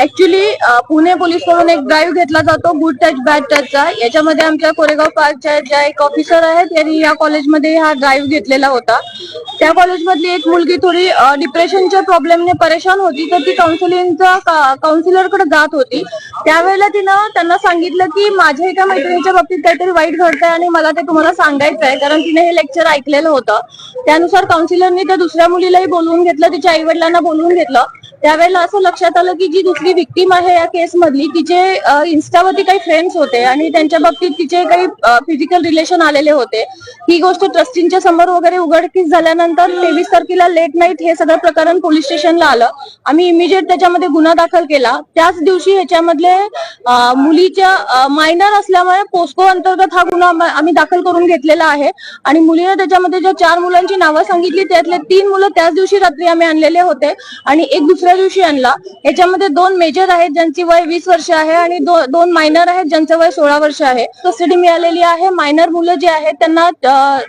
Actually Pune पोलीसकडून एक drive घेतला जातो गुड टच बॅड टचचा याच्यामध्ये आमच्या कोरेगाव पार्कच्या ज्या एक ऑफिसर आहेत त्यांनी या कॉलेजमध्ये हा ड्राईव्ह घेतलेला होता. त्या कॉलेजमधली एक मुलगी थोडी डिप्रेशनच्या प्रॉब्लेमने परेशान होती तर ती काउन्सिलिंगचा काउन्सिलरकडे जात होती. त्यावेळेला तिनं त्यांना सांगितलं की माझ्या एका मैत्रिणीच्या बाबतीत काहीतरी वाईट घडतंय आणि मला ते तुम्हाला सांगायचं आहे. कारण तिने हे लेक्चर ऐकलेलं होतं. त्यानुसार काउन्सिलरनी त्या दुसऱ्या मुलीलाही बोलवून घेतलं तिच्या आई वडिलांना बोलवून घेतलं. त्यावेळेला असं लक्षात आलं की जी दुसरी विक्टीम आहे या केस मधली तिचे इन्स्टावरती काही फ्रेंड्स होते आणि त्यांच्या बाबतीत तिचे काही फिजिकल रिलेशन आलेले होते. ही गोष्ट ट्रस्टींच्या समोर वगैरे उघडकीस झाल्यानंतर तेवीस तारखेला लेट नाईट हे सगळं प्रकरण पोलीस स्टेशनला आलं. आम्ही इमिजिएट त्याच्यामध्ये गुन्हा दाखल केला. त्याच दिवशी ह्याच्यामधले मुलीच्या मायनर असल्यामुळे पोस्को अंतर्गत हा गुन्हा आम्ही दाखल करून घेतलेला आहे. आणि मुलीने त्याच्यामध्ये ज्या चार मुलांची नावं सांगितली त्यातले तीन मुलं त्याच दिवशी रात्री आम्ही आणलेले होते. आणि एक दुसऱ्या दिवशी आणला. याच्यामध्ये दोन मेजर आहेत ज्यांची वय वीस वर्ष आहे आणि दो- दोन मायनर आहेत ज्यांचं वय सोळा वर्ष आहे. कस्टडी मिळालेली आहे. मायनर मुलं जे आहेत त्यांना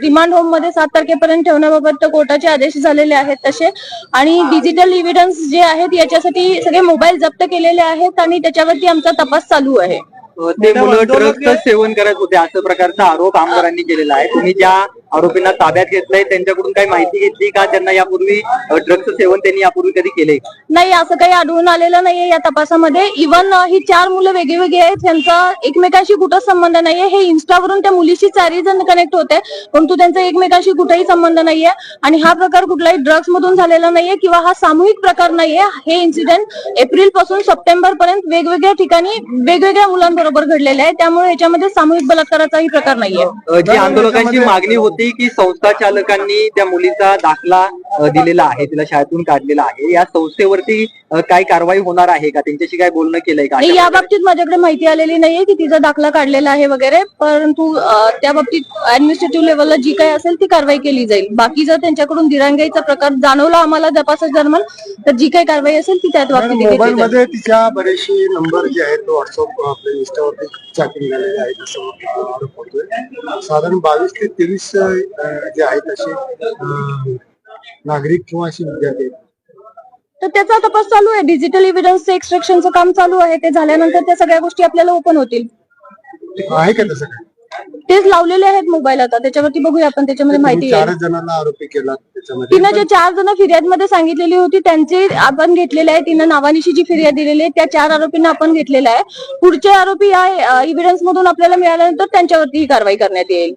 रिमांड होममध्ये सात तारखेपर्यंत ठेवण्याबाबत कोर्टाचे आदेश झालेले आहेत तसे. आणि डिजिटल इव्हिडन्स जे आहेत याच्यासाठी सगळे मोबाईल जप्त केलेले आहेत आणि त्याच्यावरती आमचा तपास चालू आहे. ते मुलं ड्रग्सचं सेवन करत होते असं प्रकारचा आरोप आमदारांनी केलेला आहे. तुम्ही ज्या आरोपींना ताब्यात घेतलंय. त्यांच्याकडून काही माहिती घेतली का? त्यांना यापूर्वी ड्रग्सचं सेवन त्यांनी यापूर्वी कधी केले नाही असं काही आढळून आलेलं नाहीये या तपासामध्ये. इव्हन ही चार मुलं वेगळी वेगळी आहेत. त्यांचा एकमेकांशी कुठंच संबंध नाहीये. हे इन्स्टावरून त्या मुलीशी चारही जण कनेक्ट होते. परंतु त्यांचा एकमेकांशी कुठेही संबंध नाहीये. आणि हा प्रकार कुठलाही ड्रग्स मधून झालेला नाहीये किंवा हा सामूहिक प्रकार नाहीये. हे इन्सिडेंट एप्रिलपासून सप्टेंबर पर्यंत वेगवेगळ्या ठिकाणी वेगवेगळ्या मुलांबरोबर घडलेले आहे. त्यामुळे याच्यामध्ये सामूहिक बलात्काराचाही प्रकार नाहीये. जी आंदोलकांची मागणी होती की संस्था चालकांनी त्या मुलीचा दाखला दिलेला आहे तिला शाळेतून काढलेला आहे. या संस्थेवरती काय कारवाई होणार आहे का? त्यांच्याशी काय बोलणं केलंय का? नाही या बाबतीत माझ्याकडे माहिती आलेली नाहीये की तिचा दाखला काढलेला आहे वगैरे परंतु त्या बाबतीत ऍडमिनिस्ट्रेटिव्ह लेवलला जी काही असेल ती कारवाई केली जाईल. बाकी जर त्यांच्याकडून दिरांगाईचा प्रकार जाणवला आम्हाला तपासा दरम्यान तर जी काही कारवाई असेल ती त्यात बाबतीत मोबाईल. मध्ये तिच्या बरेचसे नंबर जे आहेत तो व्हॉट्सअप आपल्या इंस्टावरती चॅटिंग झालेले आहेत असं साधारण बावीस ते तेवीस जे आहेत असे नागरिक किंवा असे विद्यार्थी आहेत तर त्याचा तपास चालू आहे. डिजिटल इव्हिडन्सचं एक्स्ट्रॅक्शनचं काम चालू आहे. ते झाल्यानंतर त्या सगळ्या गोष्टी आपल्याला ओपन होतील. आहे का तसं काय? तेच लावलेले आहेत मोबाईल आता. त्याच्यावरती बघूया आपण. त्याच्यामध्ये माहिती आहे. चारच जणांना आरोपी केला त्याच्यामध्ये. तिनं जे चार जण फिर्यादमध्ये सांगितलेली होती त्यांचे आपण घेतलेले आहे. तिनं नावानिशी जी फिर्याद दिलेली आहे त्या चार आरोपींना आपण घेतलेला आहे. पुढचे आरोपी या इव्हिडन्स मधून आपल्याला मिळाल्यानंतर त्यांच्यावरती ही कारवाई करण्यात येईल.